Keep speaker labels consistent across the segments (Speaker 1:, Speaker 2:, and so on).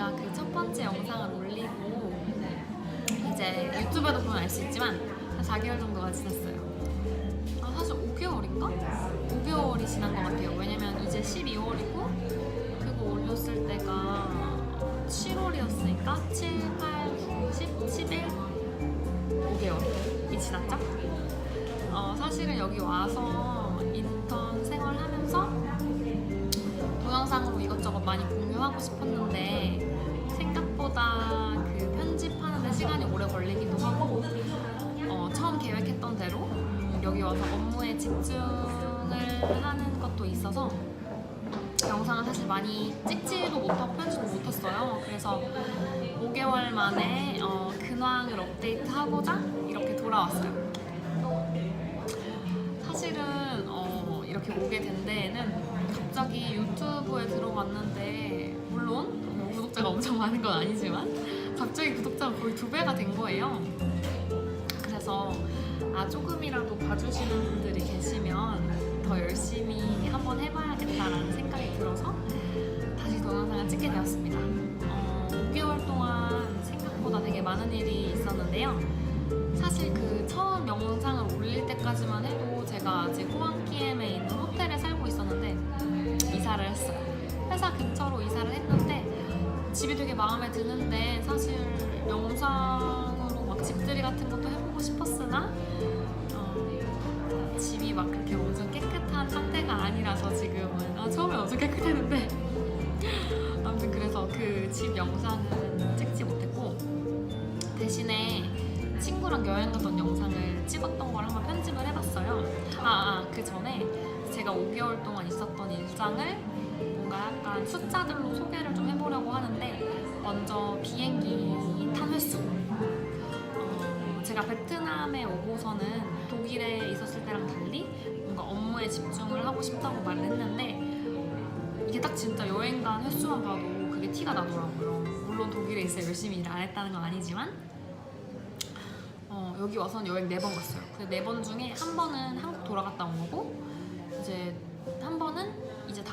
Speaker 1: 제가 그 첫 번째 영상을 올리고 이제 유튜브에도 보면 알 수 있지만 한 4개월 정도가 지났어요. 아, 사실 5개월인가? 5개월이 지난 것 같아요. 왜냐면 이제 12월이고 그거 올렸을 때가 7월이었으니까 7, 8, 9, 10, 11, 5개월이 지났죠? 어, 사실은 여기 와서 인턴 생활하면서 동영상으로 이것저것 많이 공유하고 싶었는데 생각보다 그 편집하는데 시간이 오래 걸리기도 하고 어, 처음 계획했던 대로 음, 여기 와서 업무에 집중을 하는 것도 있어서 영상을 사실 많이 찍지도 못하고 편집도 못했어요. 그래서 5개월 만에 어, 근황을 업데이트하고자 이렇게 돌아왔어요. 사실은 어, 이렇게 오게 된 데에는 갑자기 유튜브에 들어갔는데 물론 뭐 구독자가 엄청 많은 건 아니지만 갑자기 구독자가 거의 두 배가 된 거예요. 그래서 아 조금이라도 봐주시는 분들이 계시면 더 열심히 한번 해봐야겠다라는 생각이 들어서 다시 동영상을 찍게 되었습니다. 어, 5개월 동안 생각보다 되게 많은 일이 있었는데요. 사실 그 처음 영상을 올릴 때까지만 해도 제가 아직 호안키엠에 있는 호텔에 살고 있었는데 이사를 했어요. 회사 근처로 이사를 했는데 집이 되게 마음에 드는데 사실 영상으로 막 집들이 같은 것도 해보고 싶었으나 어, 집이 막 그렇게 엄청 깨끗한 상태가 아니라서 지금은. 아, 처음에 엄청 깨끗했는데. 아무튼 그래서 그 집 영상은 찍지 못했고 대신에 친구랑 여행 갔던 영상을 찍었던 걸 한번 편집을 해봤어요. 아, 아, 그 전에 제가 5개월 동안 있었던 일상을 뭔가 약간 숫자들로 소개를 좀 해보려고 하는데 먼저 비행기 탄 횟수. 어, 제가 베트남에 오고서는 독일에 있었을 때랑 달리 뭔가 업무에 집중을 하고 싶다고 말을 했는데 이게 딱 진짜 여행 간 횟수만 봐도 그게 티가 나더라고요. 물론 독일에 있어 열심히 일 안 했다는 건 아니지만 어, 여기 와서는 여행 네 번 갔어요. 그 네 번 중에 한 번은 한국 돌아갔다 온 거고 이제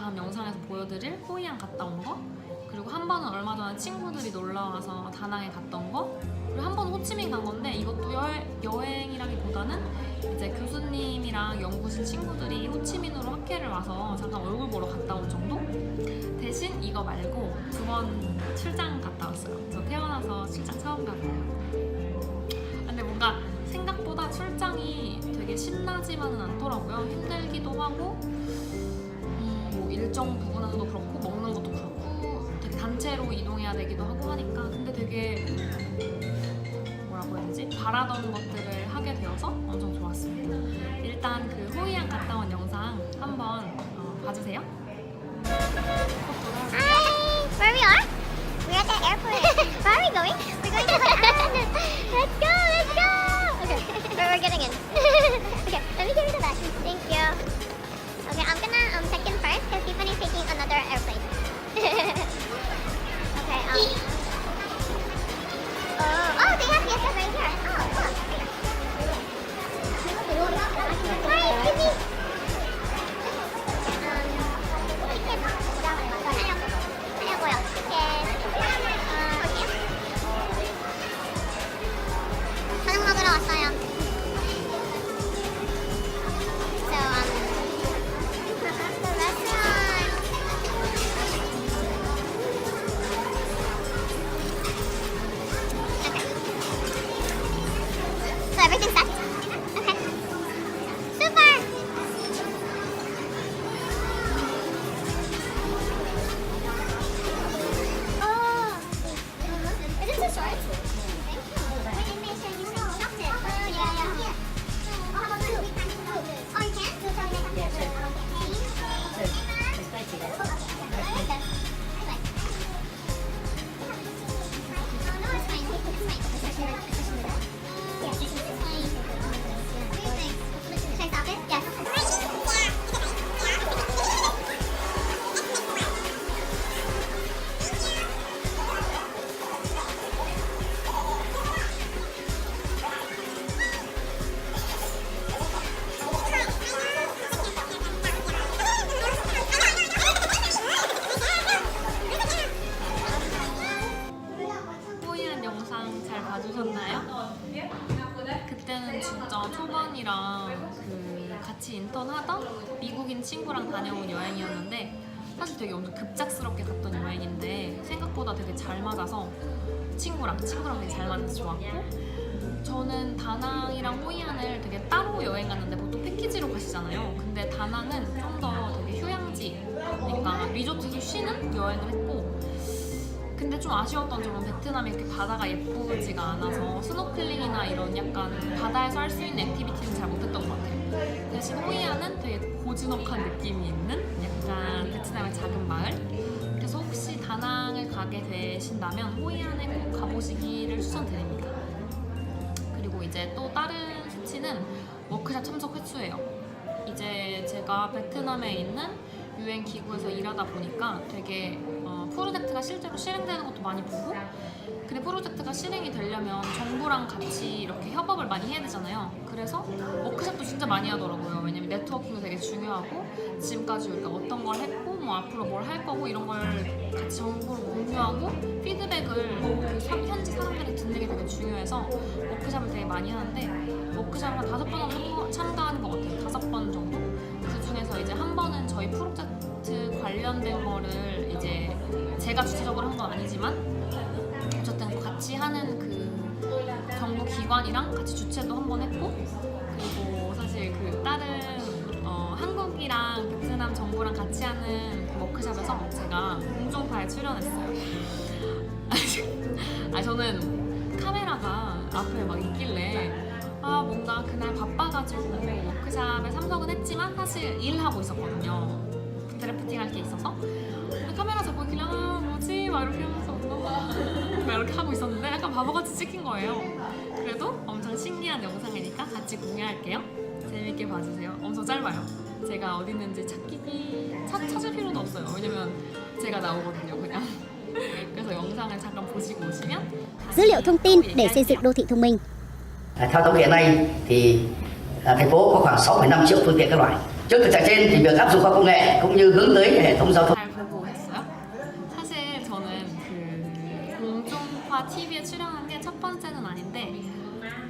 Speaker 1: 다음 영상에서 보여드릴 호이안 갔다 온 거. 그리고 한 번은 얼마 전에 친구들이 놀러 와서 다낭에 갔던 거. 그리고 한 번은 호치민 간 건데 이것도 여, 여행이라기보다는 이제 교수님이랑 연구실 친구들이 호치민으로 학회를 와서 잠깐 얼굴 보러 갔다 온 정도? 대신 이거 말고 두 번 출장 갔다 왔어요. 저 태어나서 출장 처음 가봐요. 근데 뭔가 생각보다 출장이 되게 신나지만은 않더라고요. 힘들기도 하고 음, 뭐 일정 부분에서도 그렇고 먹는 것도 그렇고 되게 단체로 이동해야 되기도 하고 하니까 근데 되게 뭐라고 해야 되지? 바라던 것들을 하게 되어서 엄청 좋았습니다. 일단 그 호이안 갔다 온 영상 한번 어, 봐주세요.
Speaker 2: Hi! Where we are? We're at the airport. Where are we going? We're going to Hainan. let's go, let's go! Okay, where we're getting in. 잘 봐주셨나요? 그때는 진짜
Speaker 1: 초반이랑 그 같이 인턴하던 미국인 친구랑 다녀온 여행이었는데 사실 되게 엄청 급작스럽게 갔던 여행인데 생각보다 되게 잘 맞아서 친구랑 친구랑 되게 잘 맞아서 좋았고 저는 다낭이랑 호이안을 되게 따로 여행 갔는데 보통 패키지로 가시잖아요. 근데 다낭은 좀 더 되게 휴양지, 그러니까 리조트에서 쉬는 여행을 했고 근데 좀 아쉬웠던 점은 베트남이 이렇게 바다가 예쁘지가 않아서 스노클링이나 이런 약간 바다에서 할 수 있는 액티비티는 잘 못했던 것 같아요. 대신 호이안은 되게 고즈넉한 느낌이 있는 약간 베트남의 작은 마을. 그래서 혹시 다낭을 가게 되신다면 호이안에 꼭 가보시기를 추천드립니다. 그리고 이제 또 다른 수치는 워크샵 참석 횟수예요. 이제 제가 베트남에 있는 유엔 기구에서 일하다 보니까 되게 어, 프로젝트가 실제로 실행되는 것도 많이 보고 근데 프로젝트가 실행이 되려면 정부랑 같이 이렇게 협업을 많이 해야 되잖아요. 그래서 워크샵도 진짜 많이 하더라고요. 왜냐면 네트워킹도 되게 중요하고 지금까지 우리가 어떤 걸 했고 뭐 앞으로 뭘 할 거고 이런 걸 같이 정보를 공유하고 피드백을 그 사- 현지 사람들이 듣는 게 되게 중요해서 워크샵을 되게 많이 하는데 워크샵을 한 다섯 번 정도 참가하는 것 같아요. 다섯 번 정도. 이제 한 번은 저희 프로젝트 관련된 거를 이제 제가 주체적으로 한 건 아니지만 어쨌든 같이 하는 그 정부 기관이랑 같이 주최도 한 번 했고 그리고 사실 그 다른 어, 한국이랑 베트남 정부랑 같이 하는 그 워크샵에서 제가 공중파에 출연했어요. 아 저는 카메라가 앞에 막 있길래 아 뭔가 그날 바빠가지고 워크샵에 참석은 했지만 사실 일하고 있었거든요. 드래프팅 할 게 있어서 카메라 잡고 있길래 아 뭐지 막 이렇게 하면서 막 이렇게 하고 있었는데 약간 바보같이 찍힌 거예요. 그래도 엄청 신기한 영상이니까 같이 공유할게요. 재밌게 봐주세요. 엄청 짧아요. 제가 어디 있는지 찾기 찾, 찾을 필요도 없어요. 왜냐면 제가 나오거든요, 그냥. 그래서 영상을 잠깐 보시고 오시면
Speaker 2: để xây dựng đô thị.
Speaker 3: Theo thống kê nay thì thành phố có khoảng 6,5 triệu phương tiện các loại. Trước thực trạng trên thì việc áp dụng khoa công nghệ cũng như hướng tới hệ thống giao thông
Speaker 1: 그 TV에 출연한 게 첫 번째는 아닌데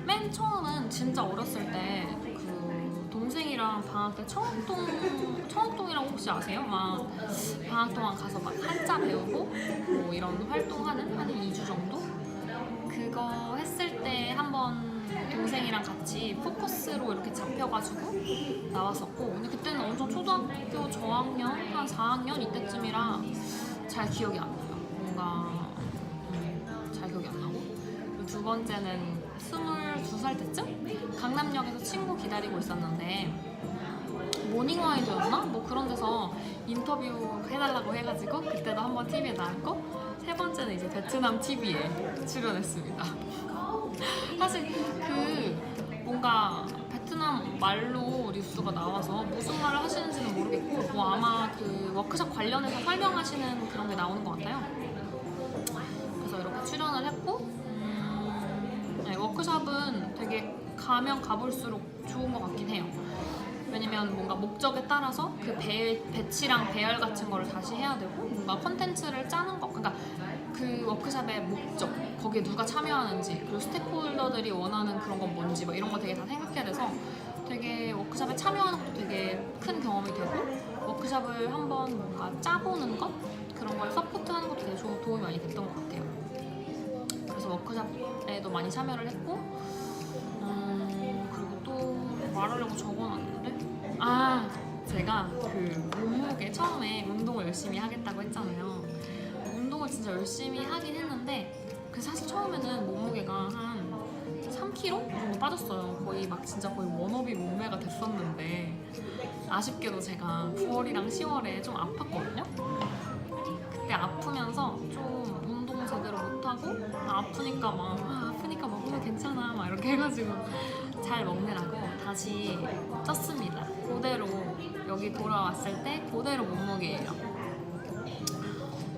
Speaker 1: 맨 처음은 진짜 어렸을 때 그 동생이랑 방학 때 청학동 청학동이라고 혹시 아세요? 막 방학 동안 가서 막 한자 배우고 뭐 이런 활동하는 한 2주 정도 그거 했을 때 한번 동생이랑 같이 포커스로 이렇게 잡혀가지고 나왔었고 근데 그때는 엄청 초등학교 저학년 한 4학년 이때쯤이라 잘 기억이 안 나요 뭔가 음, 잘 기억이 안 나고 그리고 두 번째는 22살 때쯤 강남역에서 친구 기다리고 있었는데 모닝와이드였나? 뭐 그런 데서 인터뷰 해달라고 해가지고 그때도 한번 TV에 나왔고 세 번째는 이제 베트남 TV에 출연했습니다. 사실 그 뭔가 베트남 말로 뉴스가 나와서 무슨 말을 하시는지는 모르겠고 뭐 아마 그 워크숍 관련해서 설명하시는 그런 게 나오는 것 같아요. 그래서 이렇게 출연을 했고 음, 네, 워크숍은 되게 가면 가볼수록 좋은 것 같긴 해요. 왜냐면 뭔가 목적에 따라서 그 배, 배치랑 배열 같은 거를 다시 해야 되고 뭔가 컨텐츠를 짜는 거 그러니까 그 워크숍의 목적 거기에 누가 참여하는지 그리고 스태프홀더들이 원하는 그런 건 뭔지 뭐 이런 거 되게 다 생각해야 돼서 되게 워크숍에 참여하는 것도 되게 큰 경험이 되고 워크숍을 한번 뭔가 짜보는 것 그런 걸 서포트하는 것도 되게 좋은 도움이 많이 됐던 것 같아요. 그래서 워크숍에도 많이 참여를 했고 음, 그리고 또 말하려고 적어놨는데 아 제가 그 몸무게 처음에 운동을 열심히 하겠다고 했잖아요 진짜 열심히 하긴 했는데 그 사실 처음에는 몸무게가 한 3kg 정도 빠졌어요 거의 막 진짜 거의 워너비 몸매가 됐었는데 아쉽게도 제가 9월이랑 10월에 좀 아팠거든요 그때 아프면서 좀 운동 제대로 못하고 아, 아프니까 막 아, 아프니까 먹으면 괜찮아 막 이렇게 해가지고 잘 먹느라고 다시 쪘습니다. 그대로 여기 돌아왔을 때 그대로 몸무게예요.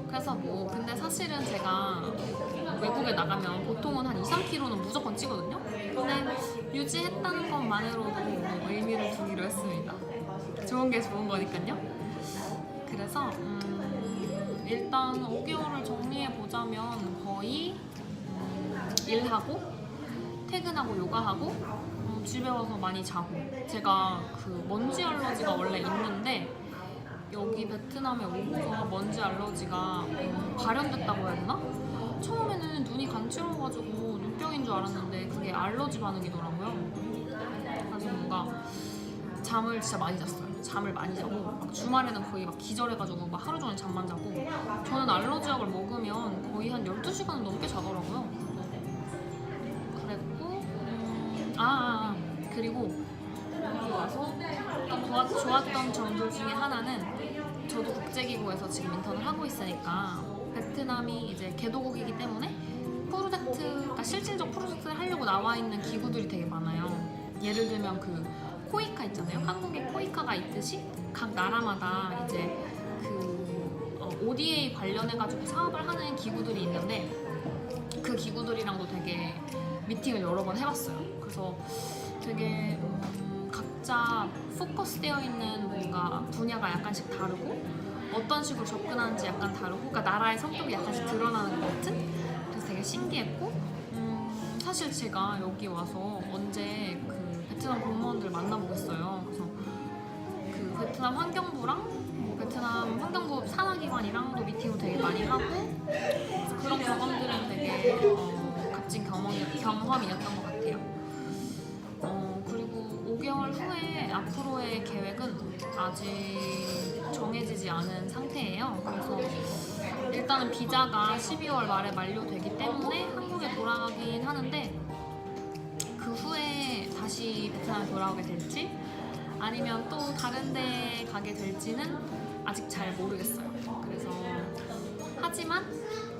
Speaker 1: 그래서 뭐 근데 사실은 제가 외국에 나가면 보통은 한 2, 3kg는 무조건 찌거든요. 근데 유지했다는 것만으로도 의미를 두기로 했습니다. 좋은 게 좋은 거니까요. 그래서 음, 일단 5개월을 정리해 보자면 거의 음, 일하고 퇴근하고 요가하고 음, 음, 집에 와서 많이 자고 제가 그 먼지 알러지가 원래 있는데 여기 베트남에 오고서 먼지 알러지가 음, 발현됐다고 되나? 처음에는 눈이 간지러워가지고 눈병인 줄 알았는데 그게 알러지 반응이더라고요. 그래서 뭔가 잠을 진짜 많이 잤어요. 잠을 많이 자고 막 주말에는 거의 막 기절해가지고 막 하루 종일 잠만 자고 저는 알러지약을 먹으면 거의 한 12시간 넘게 자더라고요. 그랬고 음, 아, 아, 아 그리고 여기 와서 또 좋았, 좋았던 점들 중에 하나는 저도 국제기구에서 지금 인턴을 하고 있으니까 베트남이 이제 개도국이기 때문에 프로젝트, 그러니까 실질적 프로젝트를 하려고 나와 있는 기구들이 되게 많아요. 예를 들면 그 코이카 있잖아요. 한국에 코이카가 있듯이 각 나라마다 이제 그 어, ODA 관련해가지고 사업을 하는 기구들이 있는데 그 기구들이랑도 되게 미팅을 여러 번 해봤어요. 그래서 되게 음, 각자 포커스되어 있는 뭔가 분야가 약간씩 다르고 어떤 식으로 접근하는지 약간 다르고 그러니까 나라의 성격이 약간씩 드러나는 것 같은 그래서 되게 신기했고 음, 사실 제가 여기 와서 언제 그 베트남 공무원들 만나보겠어요. 그래서 그 베트남 환경부랑 뭐 베트남 환경부 산하기관이랑도 미팅을 되게 많이 하고 그런 경험들은 되게 어, 값진 경험이, 경험이었던 것 앞으로의 계획은 아직 정해지지 않은 상태예요. 그래서 일단은 비자가 12월 말에 만료되기 때문에 한국에 돌아가긴 하는데 그 후에 다시 베트남에 돌아오게 될지 아니면 또 다른 데 가게 될지는 아직 잘 모르겠어요. 그래서 하지만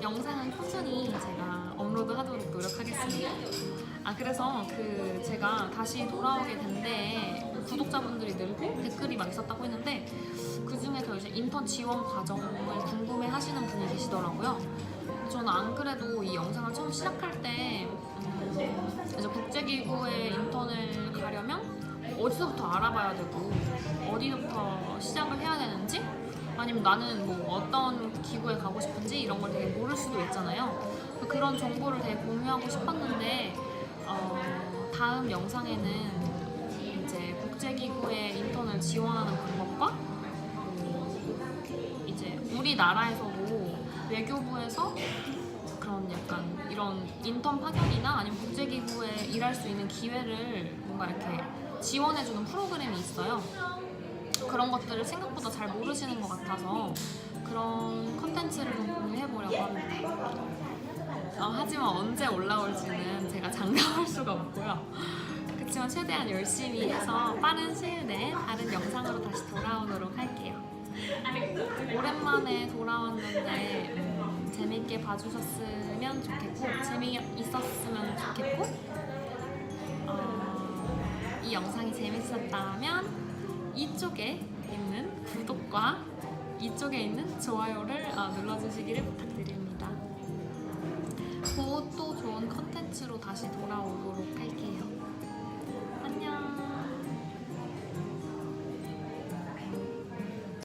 Speaker 1: 영상은 꾸준히 제가 업로드 하도록 노력하겠습니다. 아 그래서 그 제가 다시 돌아오게 된데 구독자분들이 늘고 댓글이 막 있었다고 했는데 그 중에서 이제 인턴 지원 과정을 궁금해 하시는 분이 계시더라고요. 저는 안 그래도 이 영상을 처음 시작할 때 음, 이제 국제기구에 인턴을 가려면 어디서부터 알아봐야 되고 어디부터 시작을 해야 되는지 아니면 나는 뭐 어떤 기구에 가고 싶은지 이런 걸 되게 모를 수도 있잖아요. 그런 정보를 되게 공유하고 싶었는데 어, 다음 영상에는 국제기구에 인턴을 지원하는 방법과 그 이제 우리나라에서도 외교부에서 그런 약간 이런 인턴 파견이나 아니면 국제기구에 일할 수 있는 기회를 뭔가 이렇게 지원해주는 프로그램이 있어요. 그런 것들을 생각보다 잘 모르시는 것 같아서 그런 컨텐츠를 좀 공유해보려고 합니다. 어, 하지만 언제 올라올지는 제가 장담할 수가 없고요. 그렇지만 최대한 열심히 해서 빠른 시일 내에 다른 영상으로 다시 돌아오도록 할게요. 오랜만에 돌아왔는데 음, 재밌게 봐주셨으면 좋겠고 재미있었으면 좋겠고 어, 이 영상이 재밌었다면 이쪽에 있는 구독과 이쪽에 있는 좋아요를 어, 눌러주시기를 부탁드립니다. 곧 또 좋은 컨텐츠로 다시 돌아오도록 할게요.